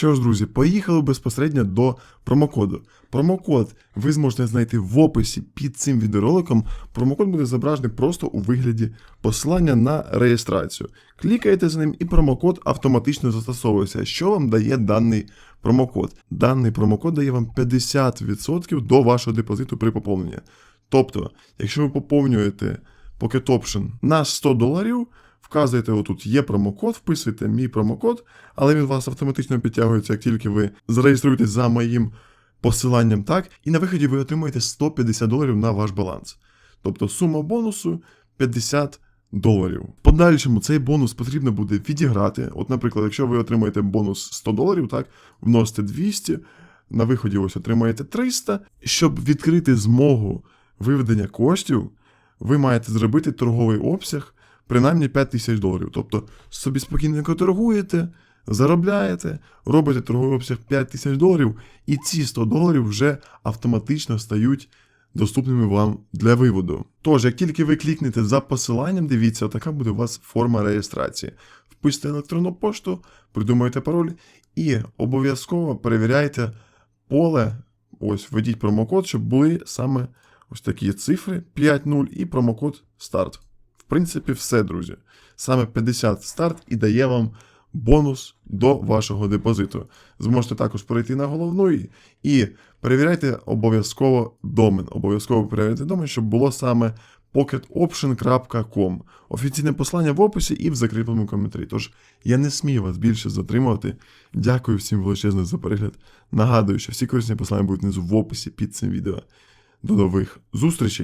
Що ж, друзі, поїхали безпосередньо до промокоду. Промокод ви зможете знайти в описі під цим відеороликом. Промокод буде зображений просто у вигляді посилання на реєстрацію. Клікаєте за ним, і промокод автоматично застосовується. Що вам дає даний промокод? Даний промокод дає вам 50% до вашого депозиту при поповненні. Тобто, якщо ви поповнюєте Pocket Option на 100 доларів, вказуєте отут є промокод, вписуєте мій промокод, але він у вас автоматично підтягується, як тільки ви зареєструєтесь за моїм посиланням, так, і на виході ви отримаєте 150 доларів на ваш баланс. Тобто сума бонусу 50 доларів. В подальшому цей бонус потрібно буде відіграти. От, наприклад, якщо ви отримаєте бонус 100 доларів, так, вносите 200, на виході ось отримаєте 300. Щоб відкрити змогу виведення коштів, ви маєте зробити торговий обсяг принаймні 5 тисяч доларів. Тобто собі спокійненько торгуєте, заробляєте, робите торговий обсяг 5 тисяч доларів, і ці 100 доларів вже автоматично стають доступними вам для виводу. Тож, як тільки ви клікнете за посиланням, дивіться, така буде у вас форма реєстрації. Вписуйте електронну пошту, придумайте пароль і обов'язково перевіряйте поле. Ось введіть промокод, щоб були саме ось такі цифри 5.0 і промокод старт. Принципі, все, друзі. Саме 50 старт і дає вам бонус до вашого депозиту. Зможете також перейти на головну і перевіряйте обов'язково домен. Обов'язково перевіряйте домен, щоб було саме pocketoption.com. Офіційне послання в описі і в закріпленому коментарі. Тож я не смію вас більше затримувати. Дякую всім величезно за перегляд. Нагадую, що всі корисні послання будуть внизу в описі під цим відео. До нових зустрічей!